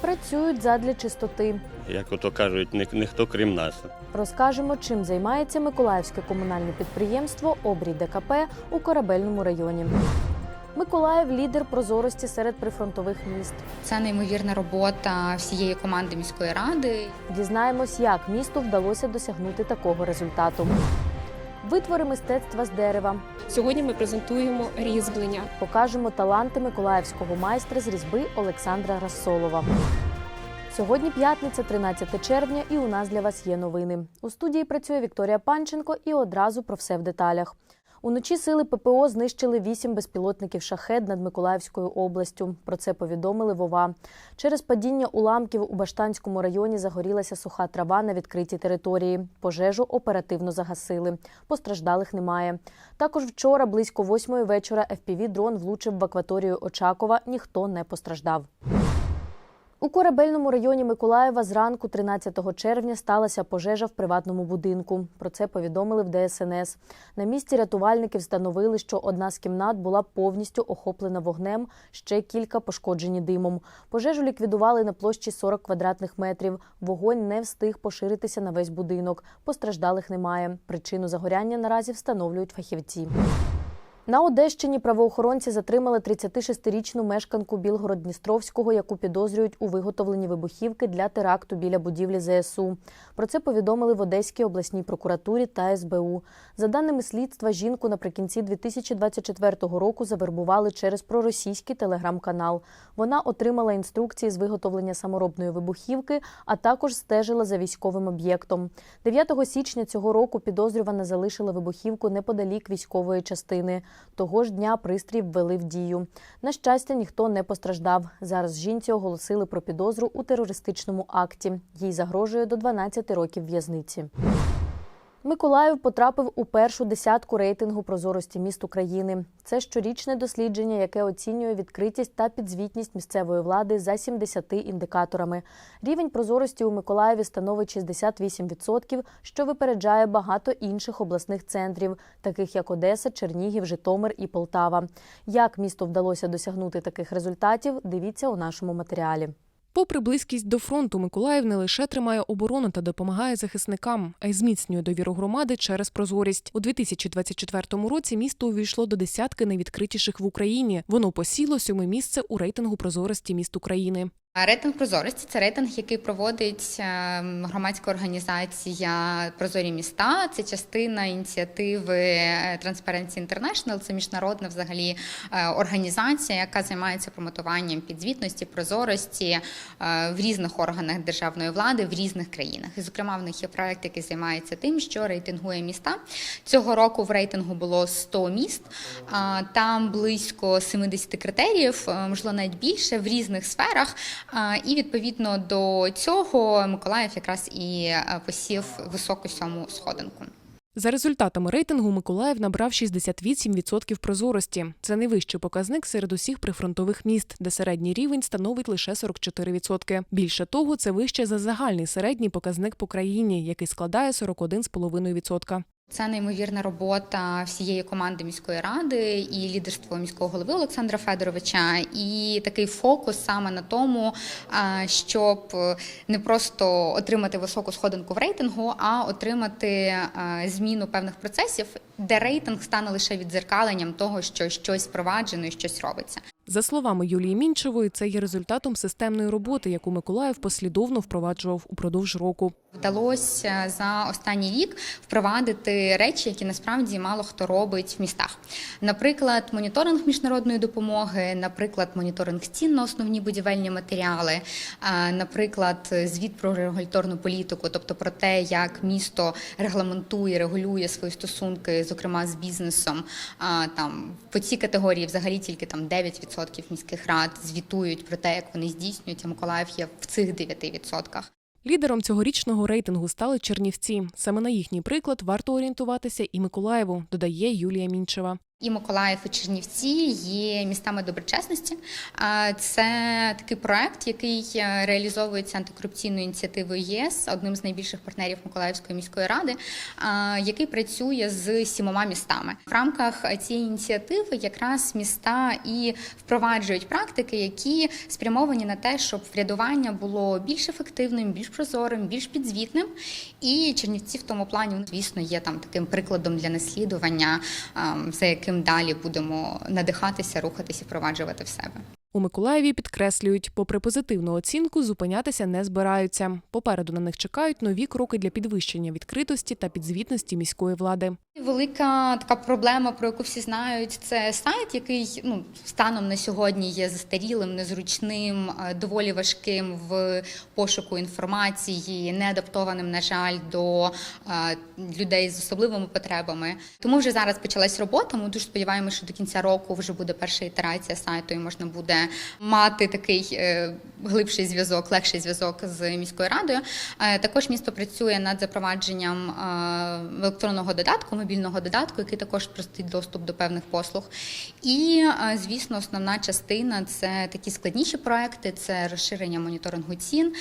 працюють задля чистоти. Як ото кажуть, ні, ніхто крім нас. Розкажемо, чим займається Миколаївське комунальне підприємство Обрій ДКП у корабельному районі. Миколаїв лідер прозорості серед прифронтових міст. Це неймовірна робота всієї команди міської ради. Дізнаємось, як місту вдалося досягнути такого результату. Витвори мистецтва з дерева. Сьогодні ми презентуємо різьблення. Покажемо таланти миколаївського майстра з різьби Олександра Расолова. Сьогодні п'ятниця, 13 червня, і у нас для вас є новини. У студії працює Вікторія Панченко і одразу про все в деталях. Уночі сили ППО знищили вісім безпілотників шахед над Миколаївською областю. Про це повідомили Вова. Через падіння уламків у Баштанському районі загорілася суха трава на відкритій території. Пожежу оперативно загасили. Постраждалих немає. Також вчора, близько восьмої вечора, fpv дрон влучив в акваторію Очакова. Ніхто не постраждав. У корабельному районі Миколаєва зранку 13 червня сталася пожежа в приватному будинку. Про це повідомили в ДСНС. На місці рятувальники встановили, що одна з кімнат була повністю охоплена вогнем, ще кілька пошкоджені димом. Пожежу ліквідували на площі 40 квадратних метрів. Вогонь не встиг поширитися на весь будинок. Постраждалих немає. Причину загоряння наразі встановлюють фахівці. На Одещині правоохоронці затримали 36-річну мешканку Білгород-Дністровського, яку підозрюють у виготовленні вибухівки для теракту біля будівлі ЗСУ. Про це повідомили в Одеській обласній прокуратурі та СБУ. За даними слідства, жінку наприкінці 2024 року завербували через проросійський телеграм-канал. Вона отримала інструкції з виготовлення саморобної вибухівки, а також стежила за військовим об'єктом. 9 січня цього року підозрювана залишила вибухівку неподалік військової частини. Того ж дня пристрій ввели в дію. На щастя, ніхто не постраждав. Зараз жінці оголосили про підозру у терористичному акті. Їй загрожує до 12 років в'язниці. Миколаїв потрапив у першу десятку рейтингу прозорості міст України. Це щорічне дослідження, яке оцінює відкритість та підзвітність місцевої влади за 70 індикаторами. Рівень прозорості у Миколаєві становить 68%, що випереджає багато інших обласних центрів, таких як Одеса, Чернігів, Житомир і Полтава. Як місту вдалося досягнути таких результатів, дивіться у нашому матеріалі. Попри близькість до фронту, Миколаїв не лише тримає оборону та допомагає захисникам, а й зміцнює довіру громади через прозорість. У 2024 році місто увійшло до десятки найвідкритіших в Україні. Воно посіло сьоме місце у рейтингу прозорості міст України. Рейтинг прозорості це рейтинг, який проводить е, громадська організація Прозорі міста. Це частина ініціативи е, Transparency International. Це міжнародна взагалі е, організація, яка займається промотуванням підзвітності, прозорості е, в різних органах державної влади в різних країнах. І, зокрема, в них є проект, який займається тим, що рейтингує міста. Цього року в рейтингу було 100 міст. Там близько 70 критеріїв, можливо, навіть більше в різних сферах. І відповідно до цього Миколаїв якраз і е, посів високу сьому сходинку. За результатами рейтингу Миколаїв набрав 68% прозорості. Це найвищий показник серед усіх прифронтових міст, де середній рівень становить лише 44%. Більше того, це вище за загальний середній показник по країні, який складає 41,5%. Це неймовірна робота всієї команди міської ради і лідерство міського голови Олександра Федоровича, і такий фокус саме на тому, щоб не просто отримати високу сходинку в рейтингу, а отримати зміну певних процесів, де рейтинг стане лише віддзеркаленням того, що щось впроваджено і щось робиться. За словами Юлії Мінчевої, це є результатом системної роботи, яку Миколаїв послідовно впроваджував упродовж року. Вдалося за останній рік впровадити речі, які насправді мало хто робить в містах. Наприклад, моніторинг міжнародної допомоги, наприклад, моніторинг цін на основні будівельні матеріали, наприклад, звіт про регуляторну політику, тобто про те, як місто регламентує, регулює свої стосунки, зокрема з бізнесом. Там по цій категорії взагалі тільки там 9% міських рад звітують про те, як вони здійснюють. а Миколаїв є в цих 9%. Лідером цьогорічного рейтингу стали Чернівці. Саме на їхній приклад варто орієнтуватися і Миколаєву, додає Юлія Мінчева. І Миколаїв і Чернівці є містами доброчесності. Це такий проект, який е, реалізовується антикорупційною ініціативою ЄС, одним з найбільших партнерів Миколаївської міської ради, який працює з сімома містами. В рамках цієї ініціативи якраз міста і впроваджують практики, які спрямовані на те, щоб врядування було більш ефективним, більш прозорим, більш підзвітним. І Чернівці в тому плані, ну, звісно, є там таким прикладом для наслідування, ем, за яким далі будемо надихатися, рухатися і впроваджувати в себе. У Миколаєві підкреслюють, попри позитивну оцінку, зупинятися не збираються. Попереду на них чекають нові кроки для підвищення відкритості та підзвітності міської влади. Велика така проблема, про яку всі знають, це сайт, який ну станом на сьогодні є застарілим, незручним, е, доволі важким в пошуку інформації, не адаптованим, на жаль, до е, людей з особливими потребами. Тому вже зараз почалась робота. Ми дуже сподіваємося, що до кінця року вже буде перша ітерація сайту, і можна буде мати такий е, глибший зв'язок, легший зв'язок з міською радою. Е, Також місто працює над запровадженням е, електронного додатку, мобільного додатку, який також простить доступ до певних послуг. І, звісно, основна частина це такі складніші проекти, це розширення моніторингу цін,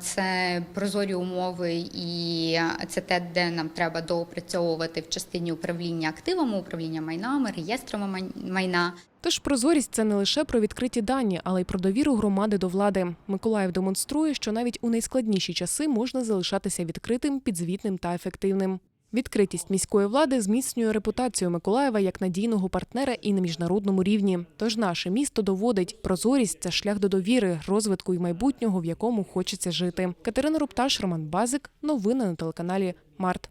це прозорі умови, і це те, де нам треба доопрацьовувати в частині управління активами, управління майнами, реєстрами майна. Тож прозорість це не лише про відкриті дані, але й про довіру громади до влади. Миколаїв демонструє, що навіть у найскладніші часи можна залишатися відкритим, підзвітним та ефективним. Відкритість міської влади зміцнює репутацію Миколаєва як надійного партнера і на міжнародному рівні. Тож наше місто доводить, прозорість це шлях до довіри, розвитку і майбутнього, в якому хочеться жити. Катерина Рупташ, Роман Базик. Новини на телеканалі Март.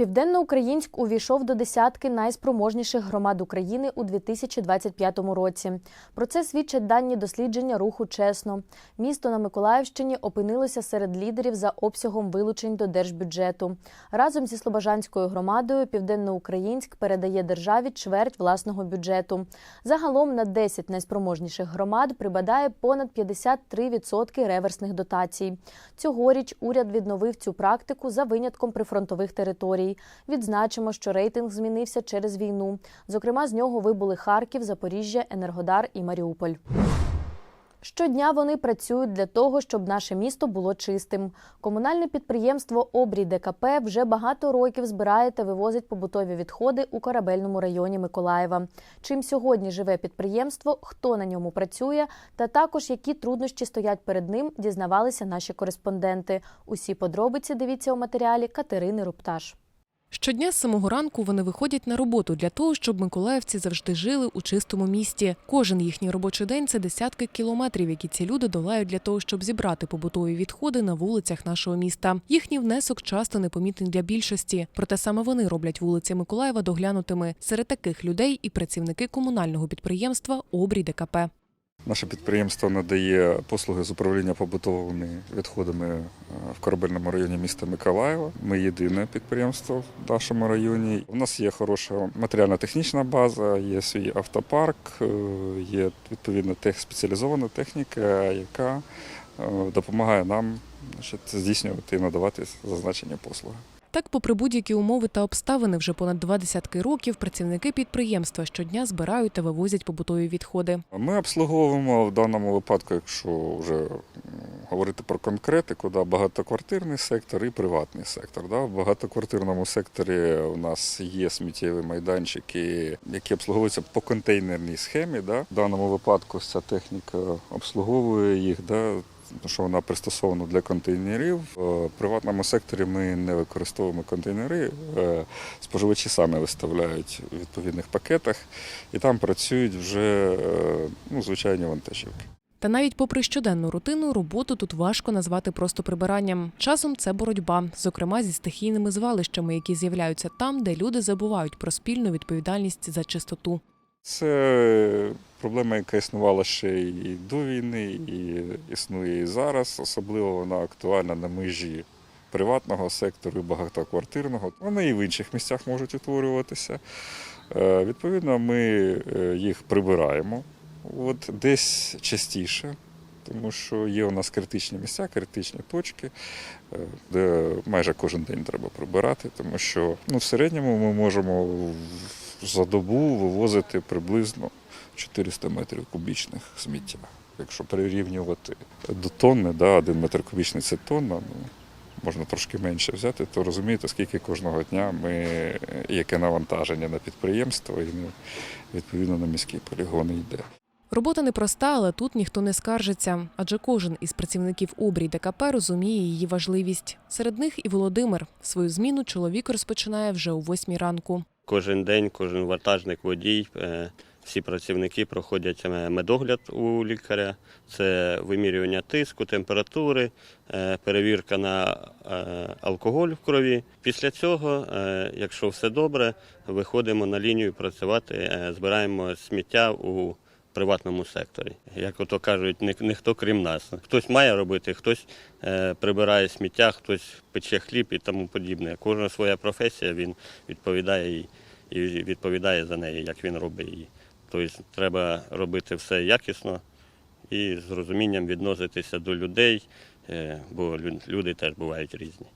Південноукраїнськ увійшов до десятки найспроможніших громад України у 2025 році. Про це свідчать дані дослідження руху чесно. Місто на Миколаївщині опинилося серед лідерів за обсягом вилучень до держбюджету. Разом зі Слобожанською громадою Південноукраїнськ передає державі чверть власного бюджету. Загалом на 10 найспроможніших громад припадає понад 53% реверсних дотацій. Цьогоріч уряд відновив цю практику за винятком прифронтових територій. Відзначимо, що рейтинг змінився через війну. Зокрема, з нього вибули Харків, Запоріжжя, Енергодар і Маріуполь. Щодня вони працюють для того, щоб наше місто було чистим. Комунальне підприємство Обрій ДКП вже багато років збирає та вивозить побутові відходи у корабельному районі Миколаєва. Чим сьогодні живе підприємство, хто на ньому працює, та також які труднощі стоять перед ним, дізнавалися наші кореспонденти. Усі подробиці дивіться у матеріалі Катерини Рупташ. Щодня з самого ранку вони виходять на роботу для того, щоб миколаївці завжди жили у чистому місті. Кожен їхній робочий день це десятки кілометрів, які ці люди долають для того, щоб зібрати побутові відходи на вулицях нашого міста. Їхній внесок часто непомітний для більшості. Проте саме вони роблять вулиці Миколаєва доглянутими. Серед таких людей і працівники комунального підприємства Обрій ДКП. Наше підприємство надає послуги з управління побутовими відходами е, в корабельному районі міста Миколаєва. Ми єдине підприємство в нашому районі. У нас є хороша матеріально-технічна база, є свій автопарк, е, є відповідна тех, спеціалізована техніка, яка е, допомагає нам значить, здійснювати і надавати зазначені послуги. Так, попри будь-які умови та обставини, вже понад два десятки років працівники підприємства щодня збирають та вивозять побутові відходи. Ми обслуговуємо в даному випадку, якщо вже говорити про конкретику, да, багатоквартирний сектор і приватний сектор. В багатоквартирному секторі у нас є сміттєві майданчики, які обслуговуються по контейнерній схемі. Да. В даному випадку ця техніка обслуговує їх. Тому Що вона пристосована для контейнерів. В приватному секторі ми не використовуємо контейнери. Е, Споживачі самі виставляють у відповідних пакетах і там працюють вже е, ну, звичайні вантажівки. Та навіть попри щоденну рутину, роботу тут важко назвати просто прибиранням. Часом це боротьба, зокрема зі стихійними звалищами, які з'являються там, де люди забувають про спільну відповідальність за чистоту. Це проблема, яка існувала ще і до війни, і існує і зараз. Особливо вона актуальна на межі приватного сектору, і багатоквартирного. Вони і в інших місцях можуть утворюватися. Е, Відповідно, ми е, їх прибираємо от десь частіше, тому що є у нас критичні місця, критичні точки, е, де майже кожен день треба прибирати, тому що ну, в середньому ми можемо за добу вивозити приблизно 400 метрів кубічних сміття. Якщо прирівнювати до тонни, да, один метр кубічний це тонна, ну, можна трошки менше взяти, то розумієте, скільки кожного дня ми, яке навантаження на підприємство і відповідно на міські полігони йде. Робота непроста, але тут ніхто не скаржиться, адже кожен із працівників обрій ДКП розуміє її важливість. Серед них і Володимир. Свою зміну чоловік розпочинає вже о восьмій ранку. Кожен день, кожен вантажник, водій, е, всі працівники проходять е, медогляд у лікаря. Це вимірювання тиску, температури, е, перевірка на е, алкоголь в крові. Після цього, якщо все добре, виходимо на лінію працювати, збираємо сміття у приватному секторі. Як ото кажуть, ні- ніхто крім нас. Хтось має робити, хтось прибирає сміття, хтось пече хліб і тому подібне. Кожна своя професія, він відповідає і, і відповідає за неї, як він робить її. Тобто треба робити все якісно і з розумінням відноситися до людей, е, бо люди теж бувають різні.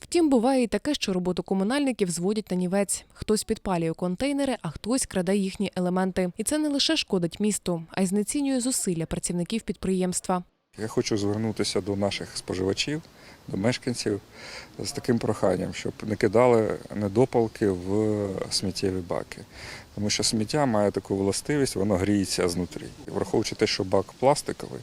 Втім, буває і таке, що роботу комунальників зводять на нівець. Хтось підпалює контейнери, а хтось краде їхні елементи. І це не лише шкодить місту, а й знецінює зусилля працівників підприємства. Я хочу звернутися до наших споживачів, до мешканців з таким проханням, щоб не кидали недопалки в сміттєві баки. Тому що сміття має таку властивість, воно гріється знутрі. Враховуючи те, що бак пластиковий,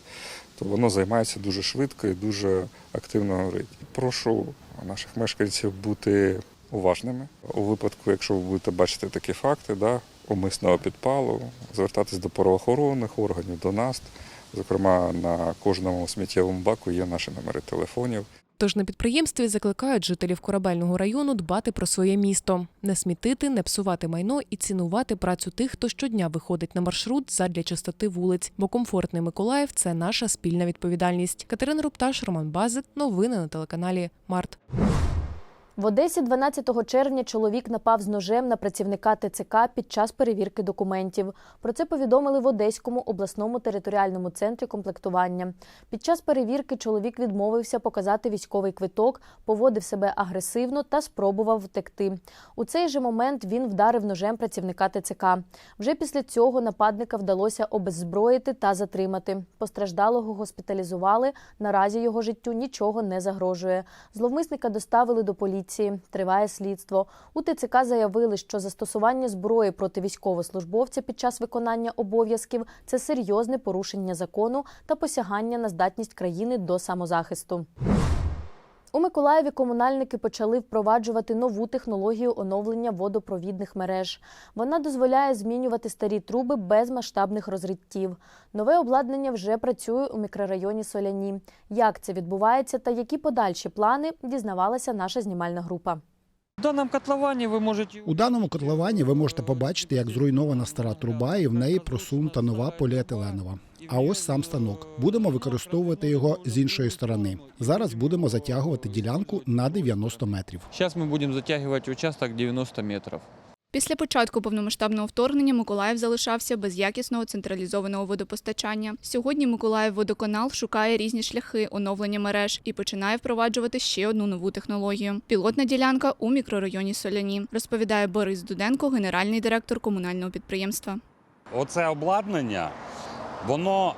то воно займається дуже швидко і дуже активно горить. Прошу наших мешканців бути уважними. У випадку, якщо ви будете бачити такі факти, да, умисного підпалу, звертатись до правоохоронних органів, до нас. Зокрема, на кожному сміттєвому баку є наші номери телефонів. Тож на підприємстві закликають жителів корабельного району дбати про своє місто, не смітити, не псувати майно і цінувати працю тих, хто щодня виходить на маршрут задля чистоти вулиць. Бо комфортний Миколаїв це наша спільна відповідальність. Катерина Рупташ, Роман Базик. Новини на телеканалі Март. В Одесі 12 червня чоловік напав з ножем на працівника ТЦК під час перевірки документів. Про це повідомили в Одеському обласному територіальному центрі комплектування. Під час перевірки чоловік відмовився показати військовий квиток, поводив себе агресивно та спробував втекти. У цей же момент він вдарив ножем працівника ТЦК. Вже після цього нападника вдалося обеззброїти та затримати. Постраждалого госпіталізували. Наразі його життю нічого не загрожує. Зловмисника доставили до поліції. Триває слідство. У ТЦК заявили, що застосування зброї проти військовослужбовця під час виконання обов'язків це серйозне порушення закону та посягання на здатність країни до самозахисту. У Миколаєві комунальники почали впроваджувати нову технологію оновлення водопровідних мереж. Вона дозволяє змінювати старі труби без масштабних розриттів. Нове обладнання вже працює у мікрорайоні Соляні. Як це відбувається та які подальші плани, дізнавалася наша знімальна група. У даному котловані ви можете побачити, як зруйнована стара труба, і в неї просунута нова поліетиленова. А ось сам станок. Будемо використовувати його з іншої сторони. Зараз будемо затягувати ділянку на 90 метрів. Зараз ми будемо затягувати участок 90 метрів. Після початку повномасштабного вторгнення Миколаїв залишався без якісного централізованого водопостачання. Сьогодні Миколаїв водоканал шукає різні шляхи оновлення мереж і починає впроваджувати ще одну нову технологію. Пілотна ділянка у мікрорайоні Соляні, розповідає Борис Дуденко, генеральний директор комунального підприємства. Оце обладнання, воно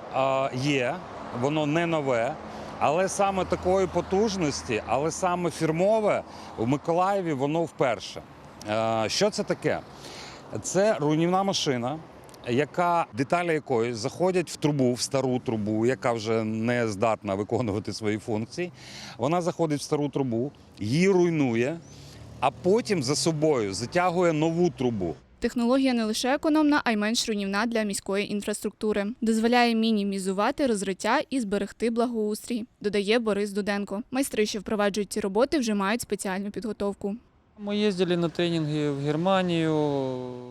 є, воно не нове, але саме такої потужності, але саме фірмове у Миколаєві воно вперше. Е, що це таке? Це руйнівна машина. Яка деталі якої заходять в трубу, в стару трубу, яка вже не здатна виконувати свої функції. Вона заходить в стару трубу, її руйнує, а потім за собою затягує нову трубу. Технологія не лише економна, а й менш руйнівна для міської інфраструктури. Дозволяє мінімізувати розриття і зберегти благоустрій, додає Борис Дуденко. Майстри, що впроваджують ці роботи, вже мають спеціальну підготовку. Мы ездили на тренинги в Германию.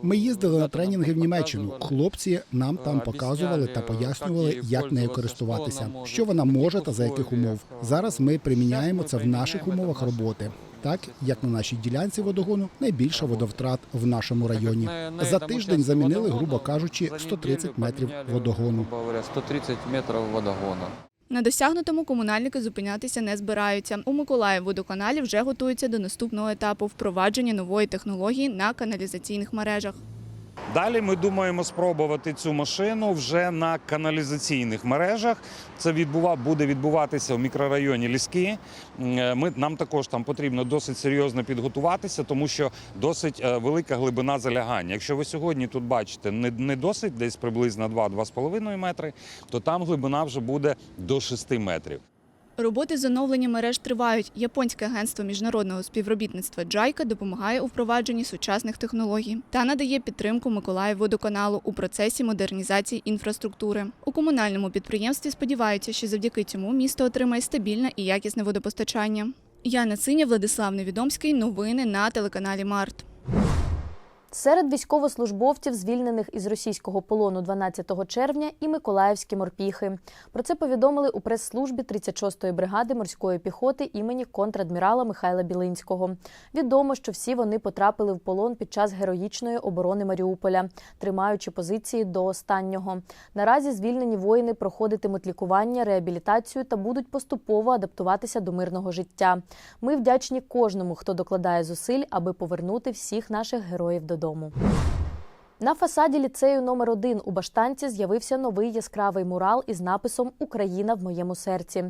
Ми їздили на тренінги в Німеччину. Хлопці нам там показували та пояснювали, як нею користуватися, що вона може та за яких умов. Зараз ми приміняємо це в наших умовах роботи. Так як на нашій ділянці водогону найбільша водовтрат в нашому районі. За тиждень замінили, грубо кажучи, 130 метрів водогону. 130 метров водогона. На досягнутому комунальники зупинятися не збираються. У Миколаївводоканалі вже готуються до наступного етапу впровадження нової технології на каналізаційних мережах. Далі ми думаємо спробувати цю машину вже на каналізаційних мережах. Це відбува, буде відбуватися в мікрорайоні Ліски. Ми, нам також там потрібно досить серйозно підготуватися, тому що досить е, велика глибина залягання. Якщо ви сьогодні тут бачите не, не досить десь приблизно 2-2,5 метри, то там глибина вже буде до 6 метрів. Роботи з оновлення мереж тривають. Японське агентство міжнародного співробітництва Джайка допомагає у впровадженні сучасних технологій та надає підтримку Миколаївводоканалу у процесі модернізації інфраструктури. У комунальному підприємстві сподіваються, що завдяки цьому місто отримає стабільне і якісне водопостачання. Яна Циня, Владислав Невідомський. Новини на телеканалі Март. Серед військовослужбовців, звільнених із російського полону 12 червня, і миколаївські морпіхи. Про це повідомили у прес-службі 36-ї бригади морської піхоти імені контрадмірала Михайла Білинського. Відомо, що всі вони потрапили в полон під час героїчної оборони Маріуполя, тримаючи позиції до останнього. Наразі звільнені воїни проходитимуть лікування, реабілітацію та будуть поступово адаптуватися до мирного життя. Ми вдячні кожному, хто докладає зусиль, аби повернути всіх наших героїв додому. додому. На фасаді ліцею номер 1 у Баштанці з'явився новий яскравий мурал із написом Україна в моєму серці.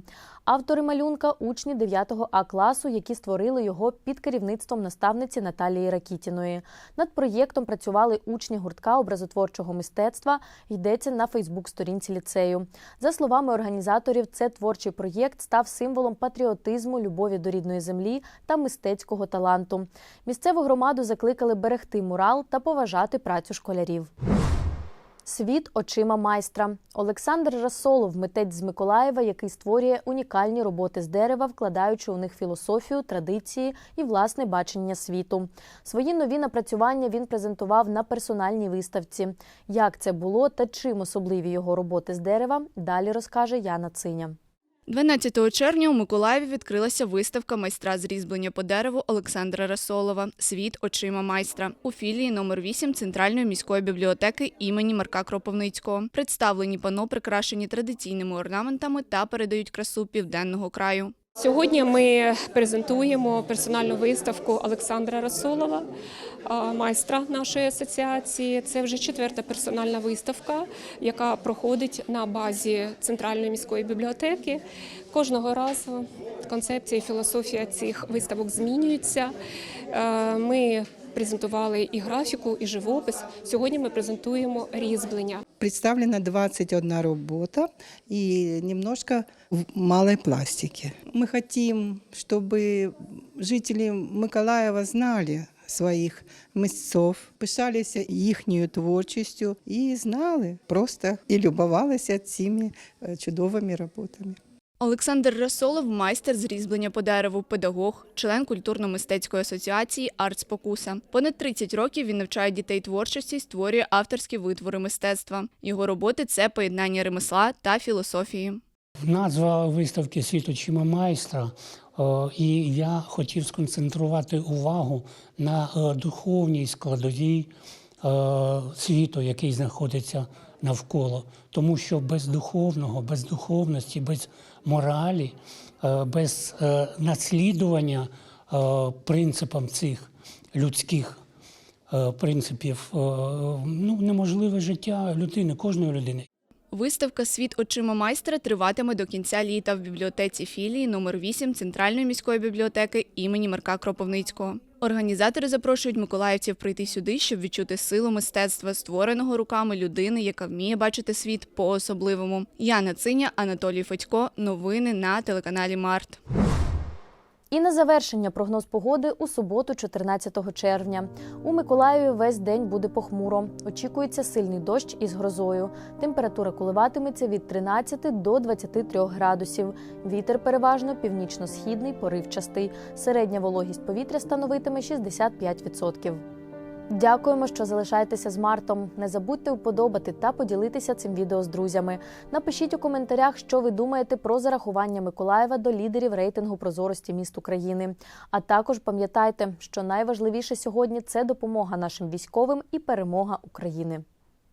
Автори малюнка учні 9 А класу, які створили його під керівництвом наставниці Наталії Ракітіної. Над проєктом працювали учні гуртка образотворчого мистецтва. Йдеться на Фейсбук-сторінці ліцею. За словами організаторів, це творчий проєкт став символом патріотизму, любові до рідної землі та мистецького таланту. Місцеву громаду закликали берегти мурал та поважати працю школярів. Світ очима майстра Олександр Расолов, митець з Миколаєва, який створює унікальні роботи з дерева, вкладаючи у них філософію, традиції і власне бачення світу. Свої нові напрацювання він презентував на персональній виставці. Як це було та чим особливі його роботи з дерева, далі розкаже Яна Циня. 12 червня у Миколаєві відкрилася виставка майстра з різьблення по дереву Олександра Расолова Світ очима майстра у філії номер 8 Центральної міської бібліотеки імені Марка Кропивницького. Представлені пано прикрашені традиційними орнаментами та передають красу південного краю. Сьогодні ми презентуємо персональну виставку Олександра Расолова, майстра нашої асоціації. Це вже четверта персональна виставка, яка проходить на базі центральної міської бібліотеки. Кожного разу концепція і філософія цих виставок змінюється. Е, Ми презентували і графіку, і живопис. Сьогодні ми презентуємо різьблення. Представлена 21 работа и немножко малой пластике. Мы хотим, чтобы жители Миколаева знали своїх митців, пишалися їхньою творчістю і знали просто і любувалися цими е, чудовими роботами. Олександр Расолов майстер з різьблення по дереву, педагог, член культурно-мистецької асоціації «Артспокуса». Понад 30 років він навчає дітей творчості, створює авторські витвори мистецтва. Його роботи це поєднання ремесла та філософії. Назва виставки Світ очима майстра. І я хотів сконцентрувати увагу на е, духовній складовій е, світу, який знаходиться навколо. Тому що без духовного, без духовності, без моралі, е, без е, наслідування е, принципам цих людських принципів, ну, неможливе життя людини, кожної людини. Виставка Світ очима майстра триватиме до кінця літа в бібліотеці філії номер 8 Центральної міської бібліотеки імені Марка Кропивницького. Організатори запрошують миколаївців прийти сюди, щоб відчути силу мистецтва, створеного руками людини, яка вміє бачити світ по-особливому. Яна Циня, Анатолій Федько. Новини на телеканалі Март. І на завершення прогноз погоди у суботу, 14 червня. У Миколаєві весь день буде похмуро. Очікується сильний дощ із грозою. Температура коливатиметься від 13 до 23 градусів. Вітер переважно північно-східний, поривчастий. Середня вологість повітря становитиме 65%. Дякуємо, що залишаєтеся з Мартом. Не забудьте вподобати та поділитися цим відео з друзями. Напишіть у коментарях, що ви думаєте про зарахування Миколаєва до лідерів рейтингу прозорості міст України. А також пам'ятайте, що найважливіше сьогодні це допомога нашим військовим і перемога України.